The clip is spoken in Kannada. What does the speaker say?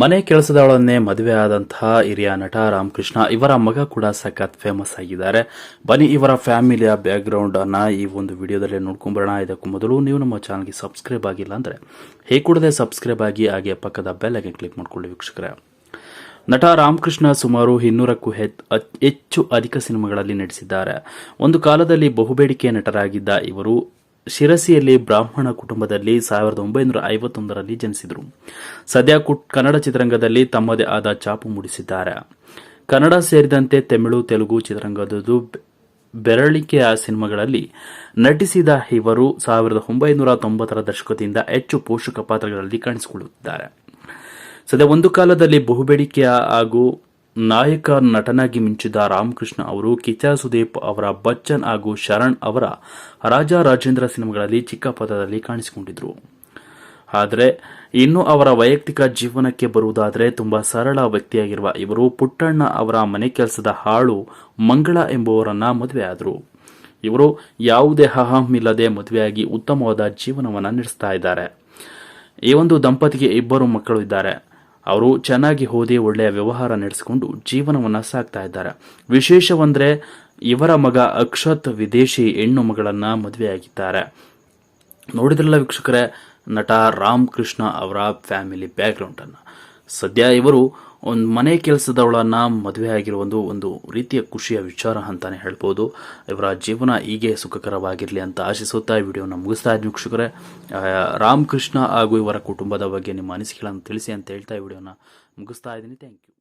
ಮನೆ ಕೆಲಸದವಳನ್ನೇ ಮದುವೆ ಆದಂತಹ ಹಿರಿಯ ನಟ ರಾಮಕೃಷ್ಣ ಇವರ ಮಗ ಕೂಡ ಸಖತ್ ಫೇಮಸ್ ಆಗಿದ್ದಾರೆ. ಬನ್ನಿ, ಇವರ ಫ್ಯಾಮಿಲಿಯ ಬ್ಯಾಕ್ಗ್ರೌಂಡ್ ಅನ್ನ ಈ ಒಂದು ವಿಡಿಯೋದಲ್ಲಿ ನೋಡ್ಕೊಂಬರೋಣ. ಇದಕ್ಕೂ ಮೊದಲು ನೀವು ನಮ್ಮ ಚಾನಲ್ಗೆ ಸಬ್ಸ್ಕ್ರೈಬ್ ಆಗಿಲ್ಲ ಅಂದ್ರೆ ಹೇ ಕೂಡದೆ ಸಬ್ಸ್ಕ್ರೈಬ್ ಆಗಿ ಹಾಗೆ ಪಕ್ಕದ ಬೆಲ್ ಐಕನ್ ಕ್ಲಿಕ್ ಮಾಡ್ಕೊಳ್ಳಿ ವೀಕ್ಷಕರೇ. ನಟ ರಾಮಕೃಷ್ಣ ಸುಮಾರು ಇನ್ನೂರಕ್ಕೂ ಹೆಚ್ಚು ಅಧಿಕ ಸಿನಿಮಾಗಳಲ್ಲಿ ನಟಿಸಿದ್ದಾರೆ. ಒಂದು ಕಾಲದಲ್ಲಿ ಬಹುಬೇಡಿಕೆ ನಟರಾಗಿದ್ದ ಇವರು ಶಿರಸಿಯಲ್ಲಿ ಬ್ರಾಹ್ಮಣ ಕುಟುಂಬದಲ್ಲಿ ಸಾವಿರದ ಒಂಬೈನೂರ ಐವತ್ತೊಂದರಲ್ಲಿ ಜನಿಸಿದರು. ಸದ್ಯ ಕನ್ನಡ ಚಿತ್ರರಂಗದಲ್ಲಿ ತಮ್ಮದೇ ಆದ ಛಾಪು ಮೂಡಿಸಿದ್ದಾರೆ. ಕನ್ನಡ ಸೇರಿದಂತೆ ತಮಿಳು, ತೆಲುಗು ಚಿತ್ರರಂಗದ್ದು ಬೆ- ಬೆರಳಿಕೆಯ ಸಿನಿಮಾಗಳಲ್ಲಿ ನಟಿಸಿದ ಇವರು ಸಾವಿರದ ಒಂಬೈನೂರ ತೊಂಬತ್ತರ ದಶಕದಿಂದ ಹೆಚ್ಚು ಪೋಷಕ ಪಾತ್ರಗಳಲ್ಲಿ ಕಾಣಿಸಿಕೊಳ್ಳುತ್ತಿದ್ದಾರೆ. ಸದ್ಯ ಒಂದು ಕಾಲದಲ್ಲಿ ಬಹುಬೇಡಿಕೆಯ ಹಾಗೂ ನಾಯಕ ನಟನಾಗಿ ಮಿಂಚಿದ ರಾಮಕೃಷ್ಣ ಅವರು ಕಿಚಾ ಸುದೀಪ್ ಅವರ ಬಚ್ಚನ್ ಹಾಗೂ ಶರಣ್ ಅವರ ರಾಜ ರಾಜೇಂದ್ರ ಸಿನಿಮಾಗಳಲ್ಲಿ ಚಿಕ್ಕ ಪದದಲ್ಲಿ ಕಾಣಿಸಿಕೊಂಡಿದ್ರು. ಆದರೆ ಇನ್ನು ಅವರ ವೈಯಕ್ತಿಕ ಜೀವನಕ್ಕೆ ಬರುವುದಾದರೆ ತುಂಬಾ ಸರಳ ವ್ಯಕ್ತಿಯಾಗಿರುವ ಇವರು ಪುಟ್ಟಣ್ಣ ಅವರ ಮನೆ ಕೆಲಸದ ಹಾಳು ಮಂಗಳ ಎಂಬುವರನ್ನ ಮದುವೆಯಾದರು ಇವರು ಯಾವುದೇ ಅಹಂ ಇಲ್ಲದೆ ಮದುವೆಯಾಗಿ ಉತ್ತಮವಾದ ಜೀವನವನ್ನು ನಡೆಸ್ತಾ ಇದ್ದಾರೆ. ಈ ಒಂದು ದಂಪತಿಗೆ ಇಬ್ಬರು ಮಕ್ಕಳು ಇದ್ದಾರೆ. ಅವರು ಚೆನ್ನಾಗಿ ಓದಿ ಒಳ್ಳೆಯ ವ್ಯವಹಾರ ನಡೆಸಿಕೊಂಡು ಜೀವನವನ್ನು ಸಾಕ್ತಾ ಇದ್ದಾರೆ. ವಿಶೇಷವಂದ್ರೆ ಇವರ ಮಗ ಅಕ್ಷತ್ ವಿದೇಶಿ ಹೆಣ್ಣು ಮಗಳನ್ನ ಮದುವೆಯಾಗಿದ್ದಾರೆ. ನೋಡಿದ್ರಲ್ಲ ವೀಕ್ಷಕರೇ, ನಟ ರಾಮಕೃಷ್ಣ ಅವರ ಫ್ಯಾಮಿಲಿ ಬ್ಯಾಕ್ಗ್ರೌಂಡನ್ನು ಸದ್ಯ ಇವರು ಒಂದು ಮನೆ ಕೆಲಸದವಳನ್ನ ಮದುವೆ ಆಗಿರೋ ಒಂದು ಒಂದು ರೀತಿಯ ಖುಷಿಯ ವಿಚಾರ ಅಂತಾನೆ ಹೇಳ್ಬೋದು. ಇವರ ಜೀವನ ಹೀಗೆ ಸುಖಕರವಾಗಿರಲಿ ಅಂತ ಆಶಿಸುತ್ತಾ ವಿಡಿಯೋನ ಮುಗಿಸ್ತಾ ಇದ್ದೀನಿ ವೀಕ್ಷಕರೇ. ರಾಮಕೃಷ್ಣ ಕೃಷ್ಣ ಹಾಗೂ ಇವರ ಕುಟುಂಬದ ಬಗ್ಗೆ ನಿಮ್ಮ ಅನಿಸಿಕೆಗಳನ್ನು ತಿಳಿಸಿ ಅಂತ ಹೇಳ್ತಾ ಈ ವಿಡಿಯೋನ ಮುಗಿಸ್ತಾ ಇದ್ದೀನಿ. Thank you